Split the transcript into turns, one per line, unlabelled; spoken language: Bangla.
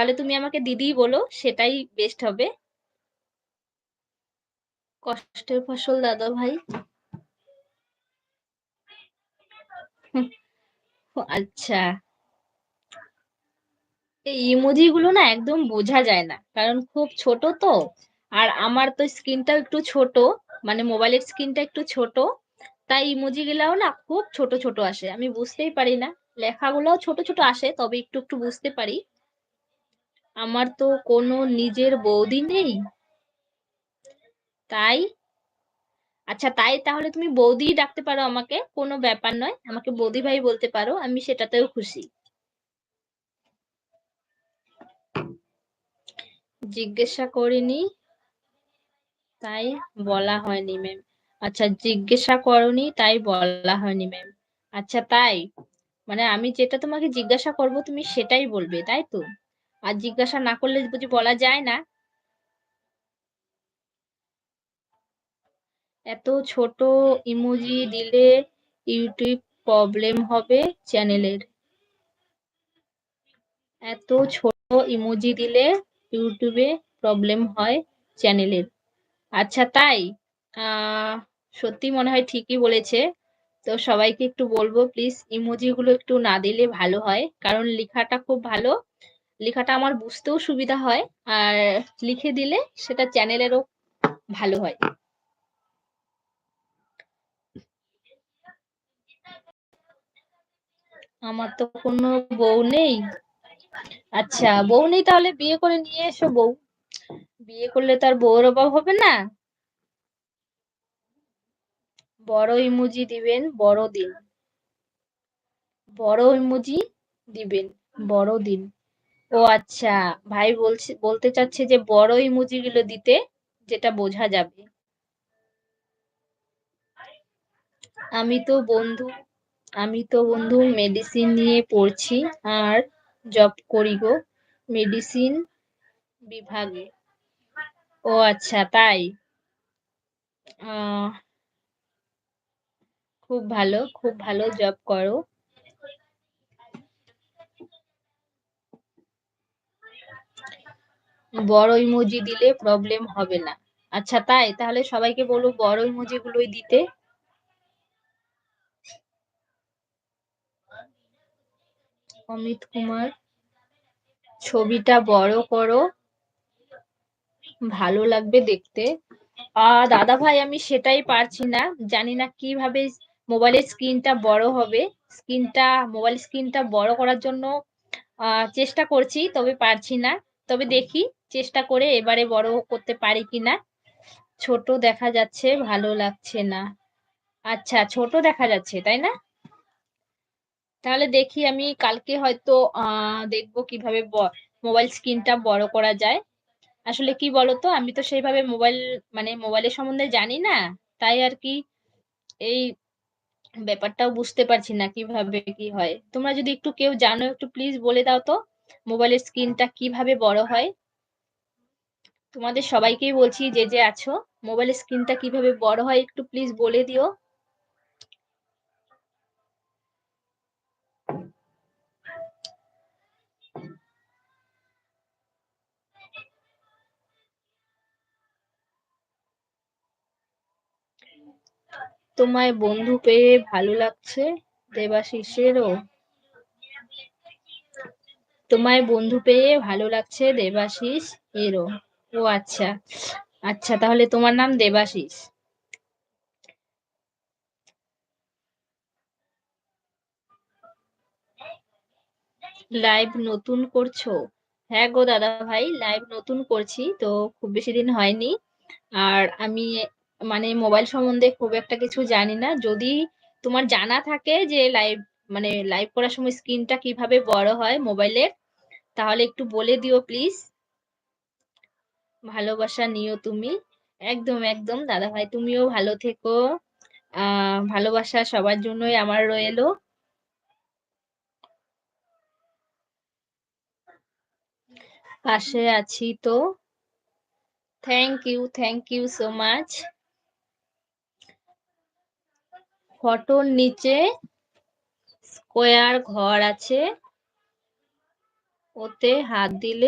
তাহলে তুমি আমাকে দিদি বলো, সেটাই বেস্ট হবে। কষ্টের ফসল, দাদা ভাই। আচ্ছা। এই ইমোজি গুলো না একদম বোঝা যায় না, কারণ খুব ছোট তো। আর আমার তো স্ক্রিনটা একটু ছোট মানে মোবাইলের স্ক্রিনটা একটু ছোট, তাই ইমোজি গুলাও না খুব ছোট ছোট আসে। আমি বুঝতেই পারি না, লেখাগুলোও ছোট ছোট আসে, তবে একটু একটু বুঝতে পারি। আমার তো কোনো নিজের বৌদি নেই। তাই? আচ্ছা তাই তাহলে তুমি বৌদি ডাকতে পারো আমাকে, কোনো ব্যাপার নয়। আমাকে বৌদি ভাই বলতে পারো, আমি সেটাতেও খুশি। জিজ্ঞাসা করিনি, তাই বলা হয়নি ম্যাম আচ্ছা জিজ্ঞাসা করনি, তাই বলা হয়নি ম্যাম আচ্ছা তাই? মানে আমি যেটা তোমাকে জিজ্ঞাসা করব, তুমি সেটাই বলবে, তাই তো? আর জিজ্ঞাসা না করলে বুঝি বলা যায় না? এত ছোট ইমোজি দিলে ইউটিউব প্রবলেম হবে চ্যানেলের। এত ছোট ইমোজি দিলে ইউটিউবে প্রবলেম হয় চ্যানেলের। আচ্ছা তাই সত্যি মনে হয় ঠিকই বলেছে। তো সবাইকে একটু বলব, প্লিজ ইমোজি গুলো একটু না দিলে ভালো হয়, কারণ লেখাটা খুব ভালো। লেখাটা আমার বুঝতেও সুবিধা হয়, আর লিখে দিলে সেটা চ্যানেলেরও ভালো হয়। আমার তো কোনো বউ নেই। আচ্ছা বউ নেই তাহলে বিয়ে করে নিয়ে এসো বউ। বিয়ে করলে তার বউর অভাব হবে না। বড় ইমুজি দিবেন, বড় দিন। বড় ইমুজি দিবেন, বড় দিন। ও আচ্ছা ভাই বলছে, বলতে চাচ্ছে যে বড় ইমোজি গুলো দিতে যেটা বোঝা যাবে। আমি তো বন্ধু, আমি তো বন্ধু মেডিসিন নিয়ে পড়ছি, আর জব করি গো মেডিসিন বিভাগে। ও আচ্ছা তাই? খুব ভালো খুব ভালো জব করো। বড় ইমোজি দিলে প্রবলেম হবে না। আচ্ছা তাই? তাহলে সবাইকে বলো বড় ইমোজি গুলোই দিতে। অমিত কুমার, ছবিটা বড় করো। ভালো লাগবে দেখতে। আহ দাদা ভাই, আমি সেটাই পারছি না। জানি না কীভাবে মোবাইলের স্ক্রিনটা বড় হবে। স্ক্রিনটা মোবাইল স্ক্রিনটা বড় করার জন্য চেষ্টা করছি, তবে পারছি না। তবে দেখি চেষ্টা করে এবারে বড় করতে পারি কিনা। ছোট দেখা যাচ্ছে, ভালো লাগছে না। আচ্ছা ছোট দেখা যাচ্ছে, তাই না? তাহলে দেখি আমি কালকে হয়তো দেখব কীভাবে মোবাইল স্ক্রিনটা বড় করা যায়। আসলে কি বলতো, আমি তো সেইভাবে মোবাইল মানে মোবাইলের সম্বন্ধে জানি না। তাই আর কি এই ব্যাপারটাও বুঝতে পারছি না কীভাবে কি হয়। তোমরা যদি একটু কেউ জানো, একটু প্লিজ বলে দাও তো। মোবাইলের স্ক্রিনটা কীভাবে বড় হয়? তোমাদের সবাইকেই বলছি, যে যে আছো, মোবাইলের স্ক্রিনটা কীভাবে বড় হয় একটু প্লিজ বলে দিও। তোমায় বন্ধু পেয়ে ভালো লাগছে, দেবাশিসেরও। তোমায় বন্ধু পেয়ে ভালো লাগছে দেবাশিস এরও ও আচ্ছা আচ্ছা তাহলে তোমার নাম দেবাশিস। লাইভ নতুন করছ? হ্যাঁ গো দাদা ভাই লাইভ নতুন করছি, তো খুব বেশি দিন হয়নি। আর আমি মানে মোবাইল সম্বন্ধে খুব একটা কিছু জানি না। যদি তোমার জানা থাকে যে লাইভ মানে লাইভ করার সময় স্ক্রিনটা কীভাবে বড় হয় মোবাইলের তাহলে একটু বলে দিও প্লিজ ভালোবাসা নিও তুমি। একদম একদম। দাদা ভাই তুমিও ভালো থেকো। আহ, ভালোবাসা সবার জন্যই আমার রয়েলো পাশে আছি তো। Thank you thank you so much ফটোর নিচে স্কোয়ার ঘর আছে। ওতে হাত দিলে